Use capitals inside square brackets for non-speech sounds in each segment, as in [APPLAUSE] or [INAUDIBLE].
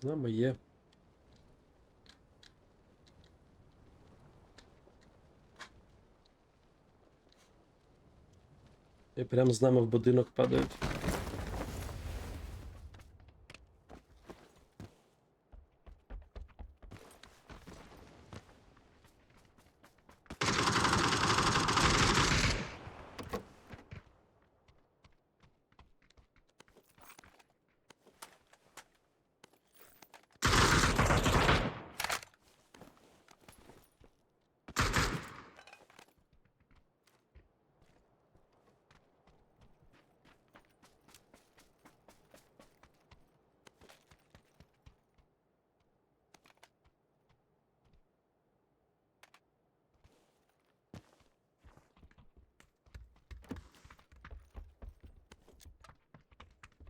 З нами є. І прямо з нами в будинок падають.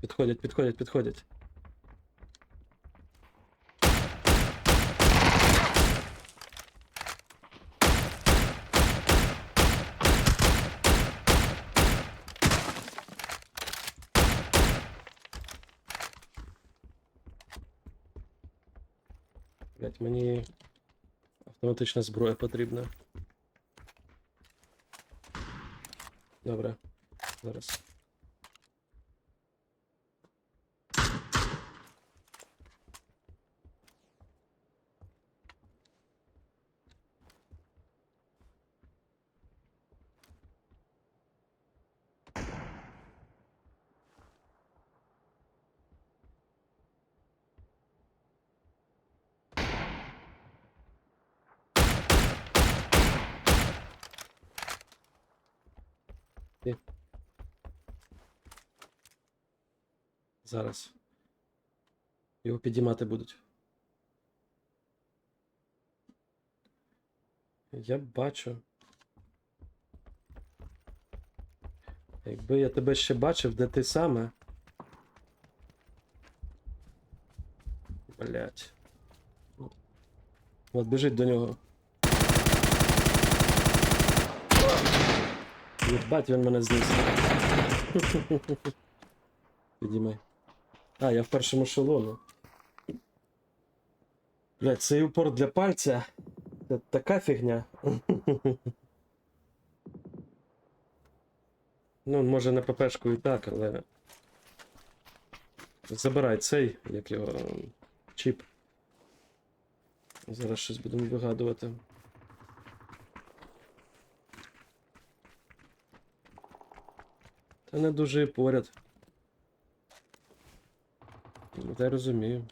Підходять, підходять, підходять. Блять, мені автоматична зброя потрібна. Добре, зараз. Зараз. Його підіймати будуть. Я бачу. Якби я тебе ще бачив, де ти саме. Блять. От біжить до нього. Єбать, він мене зніс. [LAUGHS] Підіймай. А, я в першому ешелону. Блять, цей упор для пальця. Це така фігня. [LAUGHS] ну, може на ППшку і так, але. Забирай цей, як його. ем, Чіп. Зараз щось будемо вигадувати. Та не дуже і поряд. Ну, Та я розумію.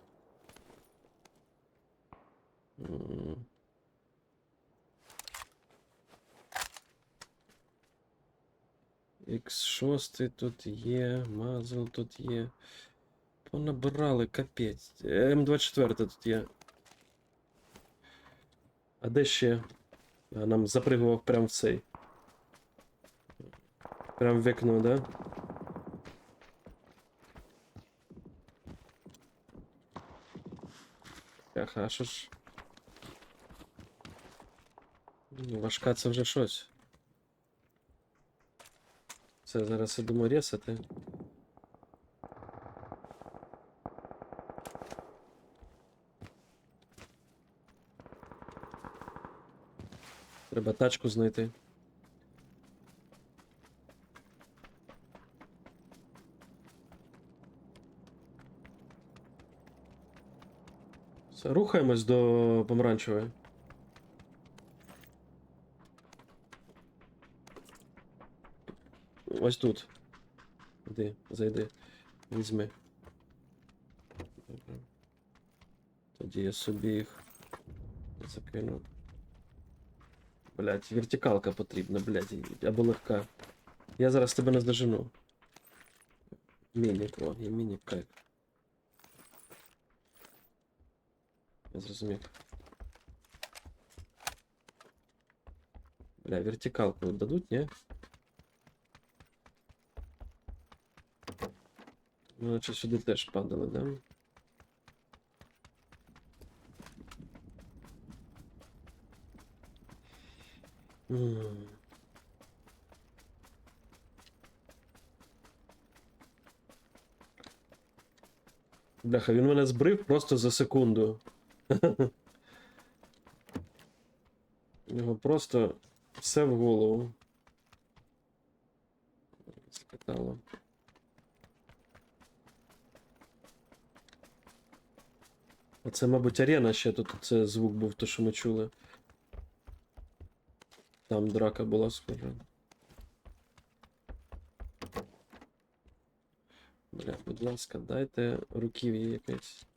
X6 тут є, мазл тут є. Понабирали капець. М24 тут є. А де ще? Нам запригував прям в цей. Прям в вікно, да? Ага, а що ж? Важка це вже щось. Це зараз я думаю ресати. Треба тачку знайти. Все, рухаємось до помаранчевої. Ось тут. Іди, зайди. Візьми. Тоді я собі їх закину. Блять, вертикалка потрібна, блять, або легка. Я зараз тебе наздожену. Мінік, о, є мінік Я зрозумів. Бля, вертикалку дадуть, ні? Ну, наче сюди теж падали, да? М. Бляха, він мене збрив просто за секунду. У нього просто все в голову. Скатало. Оце, мабуть, арена ще тут. Це звук був, то, що ми чули. Там драка була схожа. Бля, будь ласка, дайте руків'я якесь.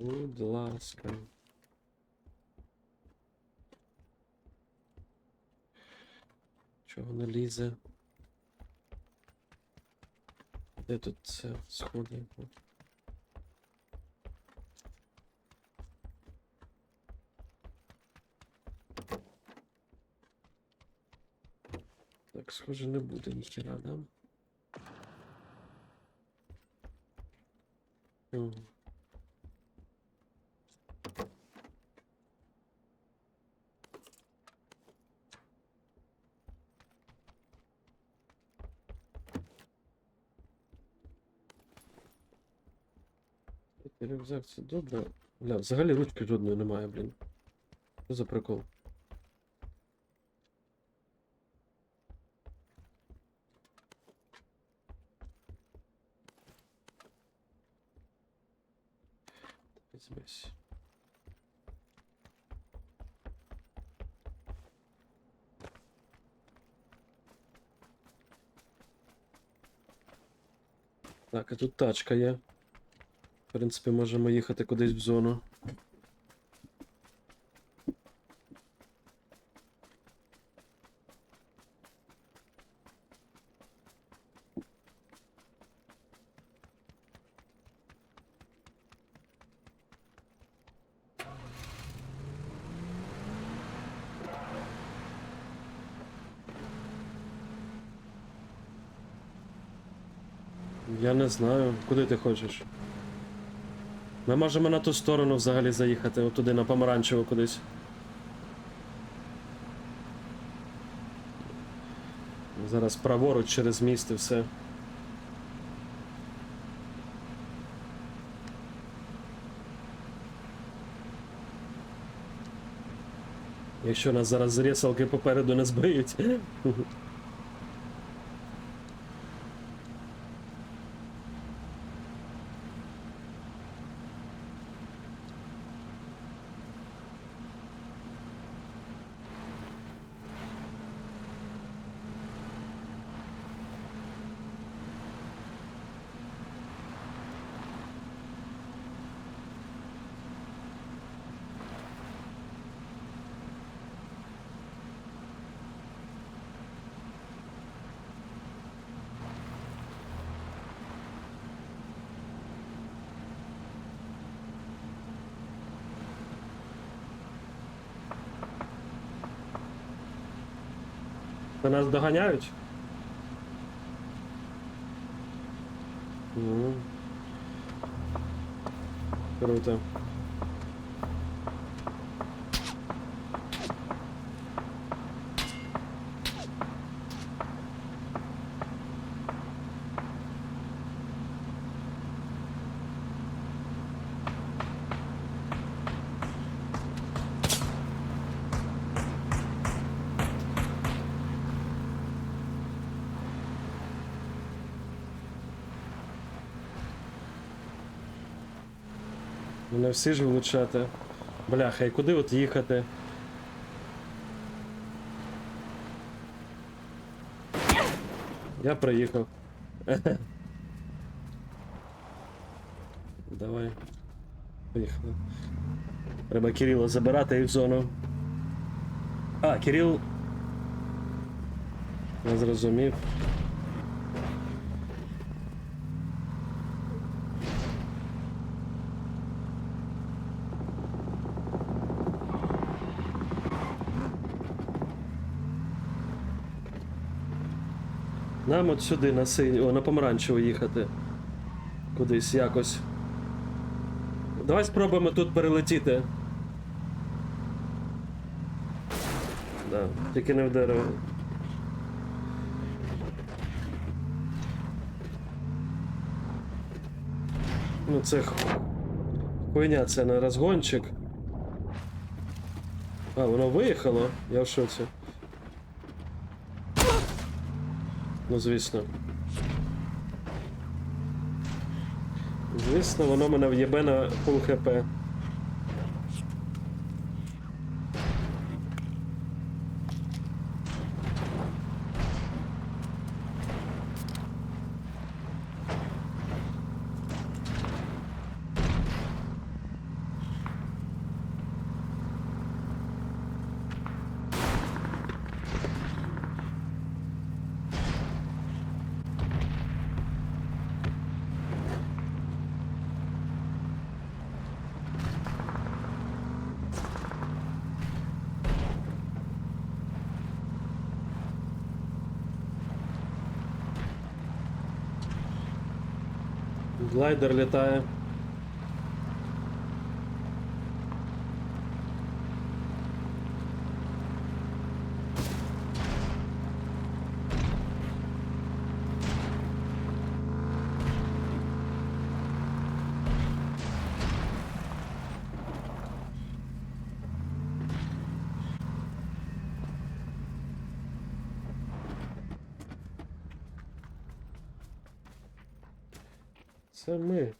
Будь ласка. Чого не лізе? Де тут це сходи? Так, схоже, не буде ніхера, да? Рюкзак це добре. Бля, взагалі ручки жодної немає, блін. Що за прикол? Так, а тут тачка є. В принципі, можемо їхати кудись в зону. Я не знаю, куди ти хочеш. Ми можемо на ту сторону взагалі заїхати, отуди на помаранчево кудись. Зараз праворуч через міст і все. Якщо нас зараз з рєсалки попереду не збиють. [LAUGHS] Та нас доганяють? Ну. Круто. Всі ж влучати. Бляха, і куди от їхати? Я приїхав. [LAUGHS] Давай. Поїхали. Треба Кирила забирати і в зону. А, Кирил. Я зрозумів. Нам от сюди на синю, о, на помаранчеву їхати. Кудись якось. Давай спробуємо тут перелетіти. Да, Тільки не в дерево. Ну це хуйня це на розгончик. А, воно виїхало? Я в шоці. Ну, звісно. Звісно, воно мене в'єбе на пол хп. Глайдер літає. Це ми. М.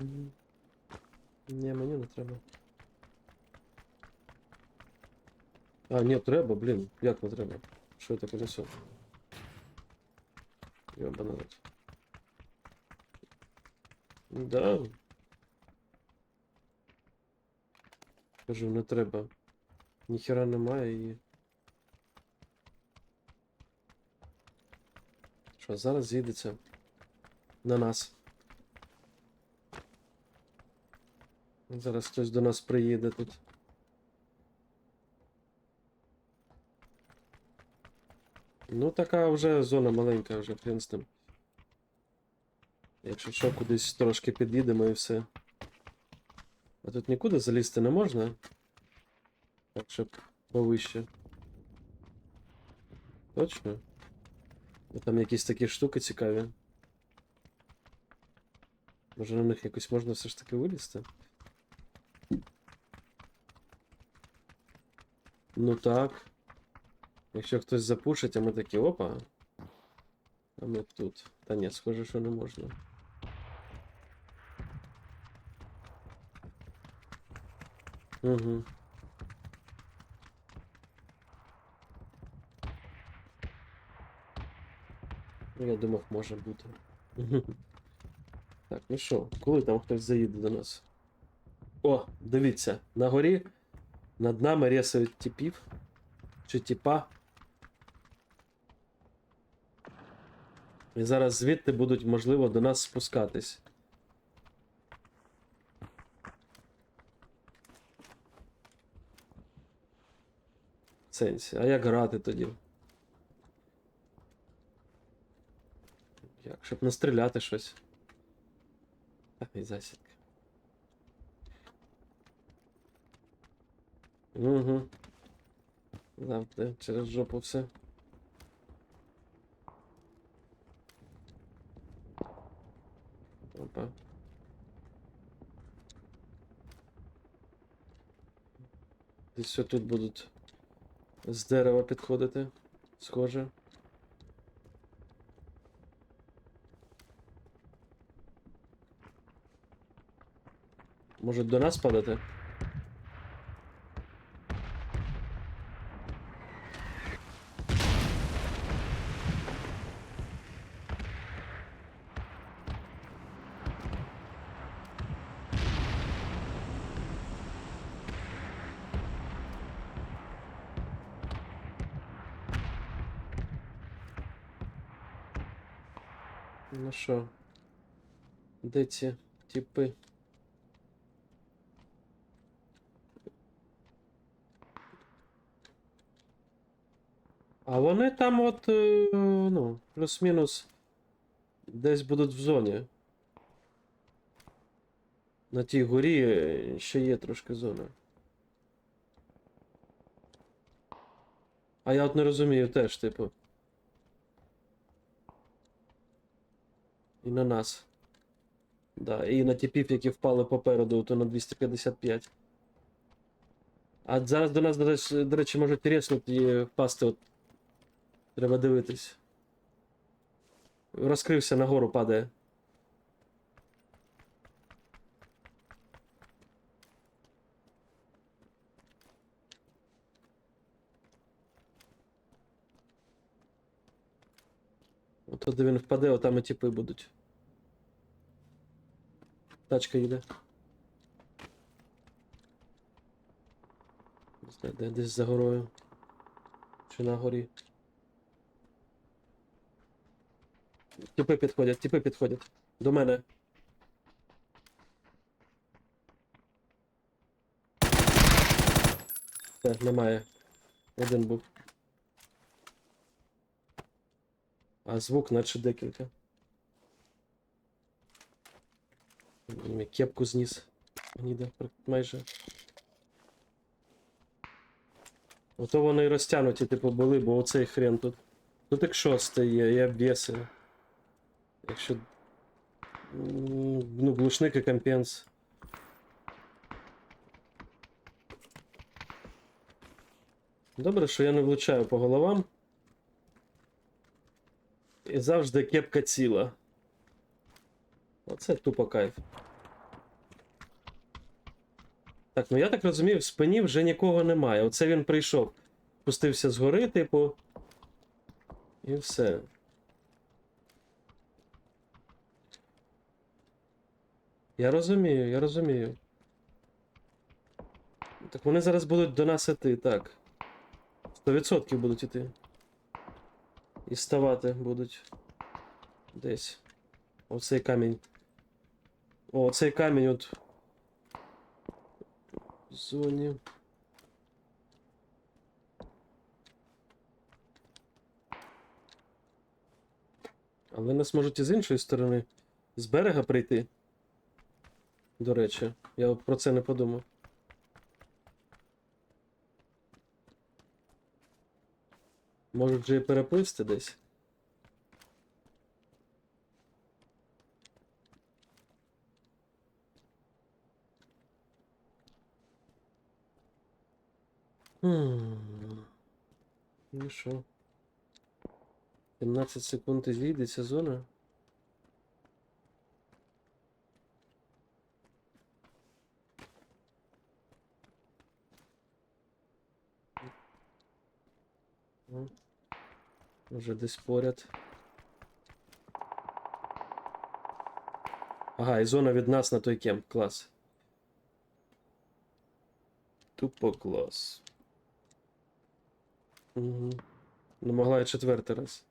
Ні, мені не треба. А, ні, треба, блін. Як не треба? Що я таке несу? Йобана рот. Да. Кажу, не треба. Ніхера немає і. Що, зараз з'їдеться на нас. Зараз хтось до нас приїде тут. Ну, така вже зона маленька, вже хрен з ним. Якщо що, кудись трошки під'їдемо і все. А тут нікуди залізти не можна. Так, щоб повище. Точно? Бо там якісь такі штуки цікаві. Може на них якось можна все ж таки вилізти? Ну так. Якщо хтось запушить, а ми такі опа. А ми тут. Та ні, схоже, що не можна. Угу. Я думав, може бути. Так, ну що, коли там хтось заїде до нас? О, дивіться, на горі над нами рісають типів. Чи типа. І зараз звідти будуть, можливо, до нас спускатись. Сенсі. А як грати тоді? Як? Щоб не стріляти щось. Так, і засідка. Угу. Завжди через жопу все. Опа. Десь все тут будуть з дерева підходити. Схоже. Може до нас падати? Ну що? Де ці типи? А вони там от, е, ну, плюс-мінус десь будуть в зоні. На тій горі ще є трошки зона. А я от не розумію теж, типу. І на нас. Да, і на типів, які впали попереду, то на 255. А зараз до нас, до речі, до речі можуть ріснути і впасти. От. Треба дивитись. Розкрився нагору падає. От туди він впаде, отам і тіпи будуть. Тачка їде. Не знаю, де десь за горою. Чи на горі. Тіпи підходять, тіпи підходять. До мене. Все, немає. Один був. А звук наче декілька. Кепку зніс. Ніде майже. Ото вони розтягнуті, типу, були, бо оцей хрен тут. Тут як шостий є, і обвеси. Якщо. Ну, глушник і компенс. Добре, що я не влучаю по головам. І завжди кепка ціла. Оце тупо кайф. Так, ну я так розумію, в спині вже нікого немає. Оце він прийшов. Спустився з гори, типу. І все. Я розумію, я розумію. Так вони зараз будуть до нас іти, так. 100% будуть іти. І ставати будуть. Десь. Оцей камінь. О, оцей камінь от. В зоні. Але нас можуть і з іншої сторони. З берега прийти. До речі, я про це не подумав. Можуть же і перепливсти десь. Хм. Ну що? 17 секунд і зійдеться зона. Може десь поряд. Ага, і зона від нас на той кемп. Клас. Тупо клас. Угу. Ну, могла і четвертий раз.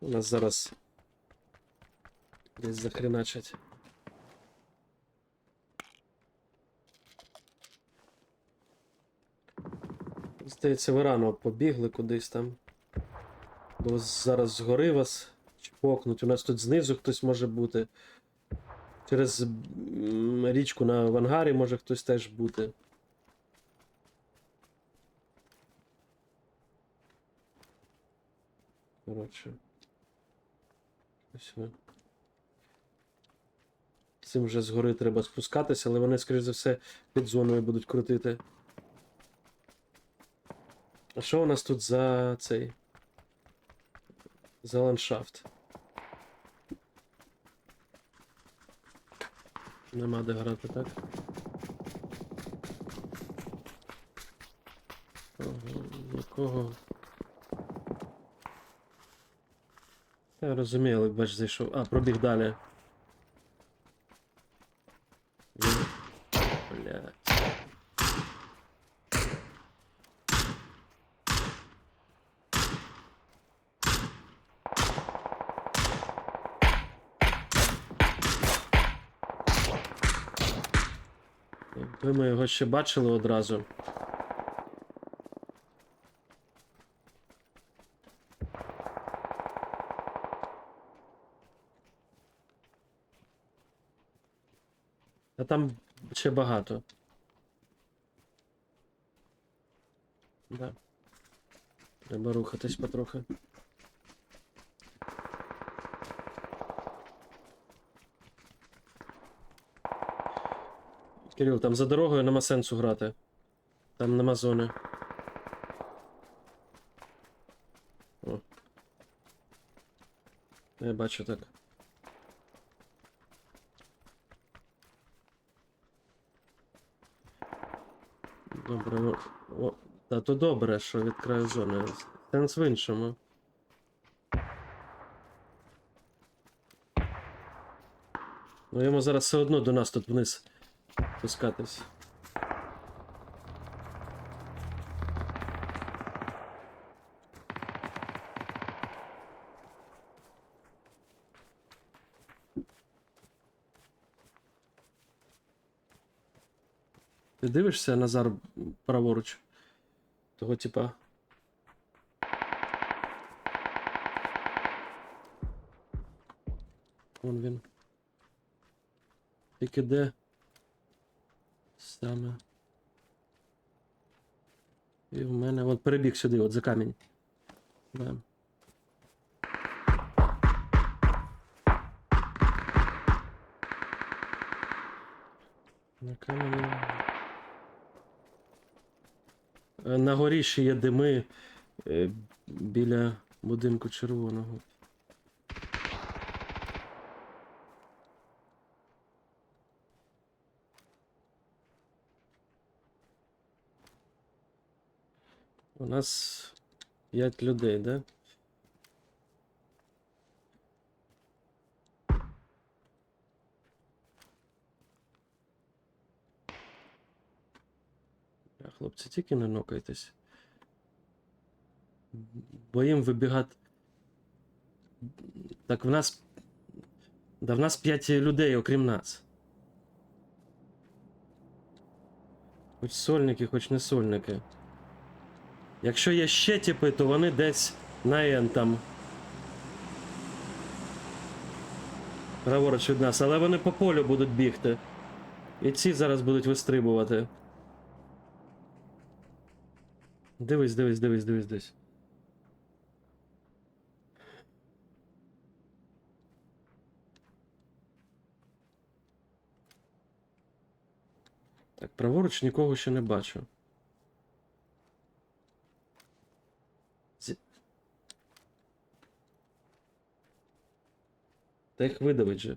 У нас зараз десь захреначать. Здається, ви рано побігли кудись там. Бо зараз згори вас чпокнуть. У нас тут знизу хтось може бути. Через річку на Вангарі може хтось теж бути. Коротше. Ось ви. Цим вже згори треба спускатися, але вони, скоріш за все, під зоною будуть крутити. А що у нас тут за цей? За ландшафт? Нема де грати, так? Нікого. Я розумію, але бач зайшов. А, пробіг далі. Він- Бля. Ви ми його ще бачили одразу. А там ще багато. Да. Треба рухатись потрохи. Кирил, там за дорогою нема сенсу грати. Там нема зони. О. Я бачу так. Добре, ну. О, та то добре, що від краю зони. Сенс в іншому. Ну йому зараз все одно до нас тут вниз спускатись. Ти дивишся, Назар, праворуч? Того типа. Вон він. Тільки де? Саме. І в мене. От перебіг сюди, от за камінь. Да. На камені. Е, На горі ще є дими е, біля будинку червоного. У нас 5 людей, да? Хлопці, тільки не нокайтесь. Бо їм вибігати. Так в нас. Да в нас 5 людей, окрім нас. Хоч сольники, хоч не сольники. Якщо є ще типи, то вони десь на Н там. Праворуч від нас, але вони по полю будуть бігти. І ці зараз будуть вистрибувати. Дивись, дивись, дивись, дивись, дивись. Так, праворуч нікого ще не бачу. Та їх видавить же.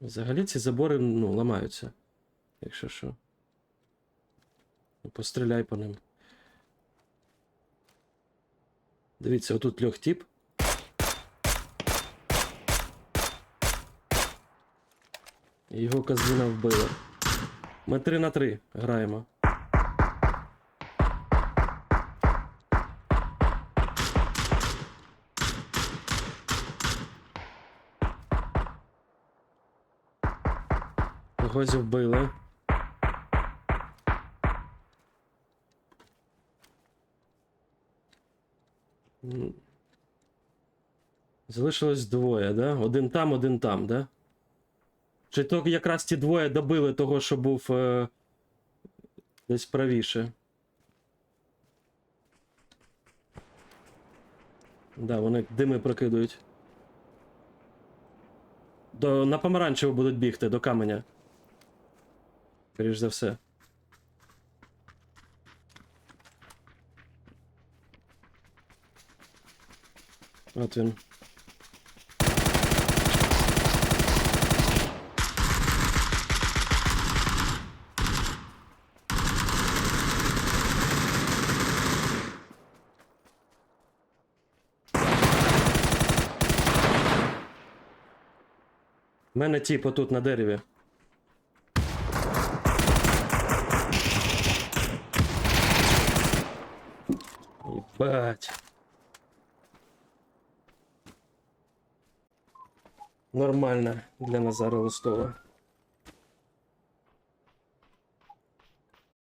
Взагалі ці забори ну, ламаються. Якщо що. Ну, Постріляй по ним. Дивіться, отут льох тип. Його казина вбила. Ми 3 на 3 граємо. Когось вбили. Залишилось двоє, да? Один там, один там, да? Чи то якраз ті двоє добили того, що був е, десь правіше. Да, вони дими прокидують. До, на помаранчево будуть бігти до каменя. Скоріш за все. От він. Мене тіп отут на дереві. Ебать. Нормально для Назара Листова.